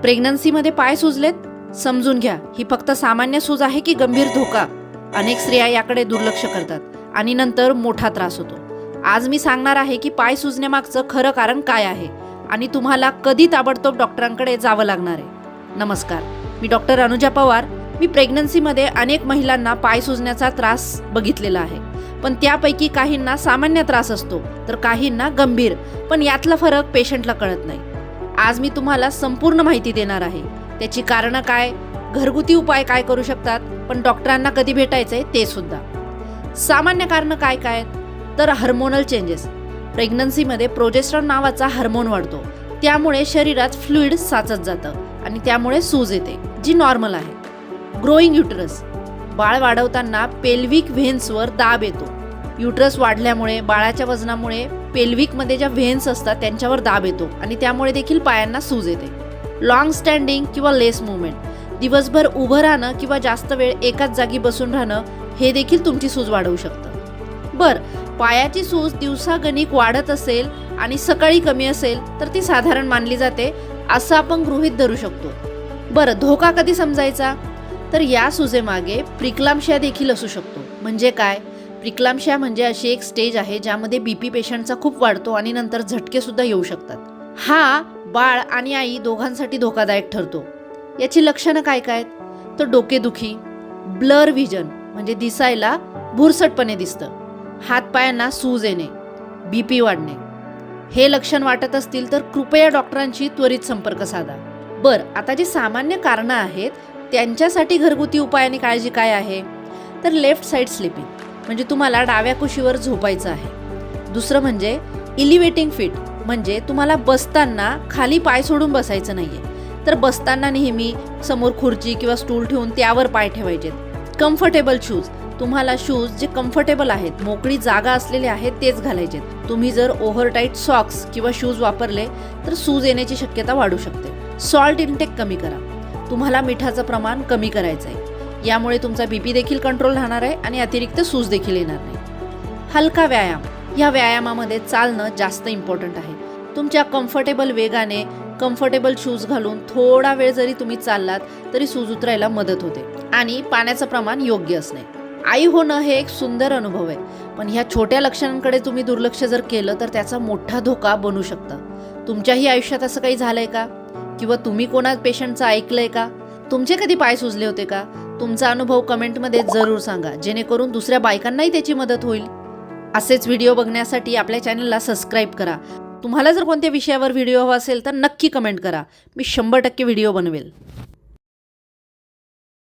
प्रेग्नन्सीमध्ये पाय सुजलेत? समजून घ्या. ही फक्त सामान्य सूज आहे की गंभीर धोका? अनेक स्त्रिया याकडे दुर्लक्ष करतात आणि नंतर मोठा त्रास होतो. आज मी सांगणार आहे की पाय सुजण्यामागचं खरं कारण काय आहे आणि तुम्हाला कधी ताबडतोब डॉक्टरांकडे जावं लागणार आहे. नमस्कार. मी डॉक्टर अनुजा पवार. मी प्रेग्नन्सीमध्ये अनेक महिलांना पाय सुजण्याचा त्रास बघितलेला आहे. पण त्यापैकी काहींना सामान्य त्रास असतो तर काहींना गंभीर. पण यातला फरक पेशंटला कळत नाही. आज मी तुम्हाला संपूर्ण माहिती देणार आहे. त्याची कारणं काय घरगुती उपाय काय करू शकतात पण डॉक्टरांना कधी भेटायचंय ते सुद्धा. सामान्य कारणं काय काय? तर हार्मोनल चेंजेस प्रेग्नन्सीमध्ये प्रोजेस्ट्रॉन नावाचा हार्मोन वाढतो. त्यामुळे शरीरात फ्लुईड साचत जातं आणि त्यामुळे सूज येते जी नॉर्मल आहे. ग्रोईंग युटरस बाळ वाढवताना पेल्विक व्हेन्सवर दाब येतो. युट्रस वाढल्यामुळे बाळाच्या वजनामुळे पेल्विकमध्ये ज्या व्हेन्स असतात त्यांच्यावर दाब येतो आणि त्यामुळे देखील पायांना सूज येते. लॉंग स्टँडिंग किंवा लेस मुवमेंट दिवसभर उभं राहणं किंवा जास्त वेळ एकाच जागी बसून राहणं हे देखील तुमची सूज वाढवू शकतं. बरं पायाची सूज दिवसागणिक वाढत असेल आणि सकाळी कमी असेल तर ती साधारण मानली जाते असं आपण गृहित धरू शकतो. बरं धोका कधी समजायचा? तर या सुजेमागे प्रिक्लामशिया देखील असू शकतो. म्हणजे काय? प्रिक्लामशिया म्हणजे अशी एक स्टेज आहे ज्यामध्ये बी पी पेशंटचा खूप वाढतो आणि नंतर झटके सुद्धा येऊ शकतात. हा बाळ आणि आई दोघांसाठी धोकादायक ठरतो. याची लक्षणं काय काय तर डोकेदुखी ब्लर व्हिजन म्हणजे दिसायला भुरसटपणे दिसतं. हातपायांना सूज येणे बी पी वाढणे. हे लक्षण वाटत असतील तर कृपया डॉक्टरांशी त्वरित संपर्क साधा. बर आता जी सामान्य कारणं आहेत त्यांच्यासाठी घरगुती उपाय आणि काळजी काय आहे? तर लेफ्ट साईड स्लिपिंग म्हणजे तुम्हाला डाव्या कुशीवर झोपायचं आहे. दुसरं म्हणजे इलिवेटिंग फिट म्हणजे तुम्हाला बसताना खाली पाय सोडून बसायचं नाही आहे तर बसताना नेहमी समोर खुर्ची किंवा स्टूल ठेवून त्यावर पाय ठेवायचेत. कम्फर्टेबल शूज तुम्हाला शूज जे कम्फर्टेबल आहेत मोकळी जागा असलेले आहेत तेच घालायचेत. तुम्ही जर ओव्हरटाईट सॉक्स किंवा शूज वापरले तर सूज येण्याची शक्यता वाढू शकते. सॉल्ट इनटेक कमी करा. तुम्हाला मिठाचं प्रमाण कमी करायचं आहे यामुळे तुमचा बीपी देखील कंट्रोल राहणार आहे आणि अतिरिक्त सूज देखील येणार नाही. हलका व्यायाम. या व्यायामामध्ये चालणं जास्त इम्पॉर्टंट आहे. तुमच्या कम्फर्टेबल वेगाने कम्फर्टेबल शूज घालून थोडा वेळ जरी तुम्ही चाललात तरी सूज उतरायला मदत होते. आणि पाण्याचं प्रमाण योग्य असणे. आई होणं हे एक सुंदर अनुभव आहे. पण ह्या छोट्या लक्षणांकडे तुम्ही दुर्लक्ष जर केलं तर त्याचा मोठा धोका बनू शकतं. तुमच्याही आयुष्यात असं काही झालंय का? किंवा तुम्ही कोणा पेशंटचं ऐकलंय का? तुमचे कधी पाय सुजले होते का? तुमचा अनुभव कमेंटमध्ये जरूर सांगा. जेणेकरून दुसऱ्या बायकांनाही त्याची मदत होईल. असेच व्हिडिओ बघण्यासाठी आपल्या चॅनलला सबस्क्राईब करा. तुम्हाला जर कोणत्या विषयावर व्हिडिओ हवा असेल तर नक्की कमेंट करा. मी शंभर टक्के व्हिडिओ बनवेल.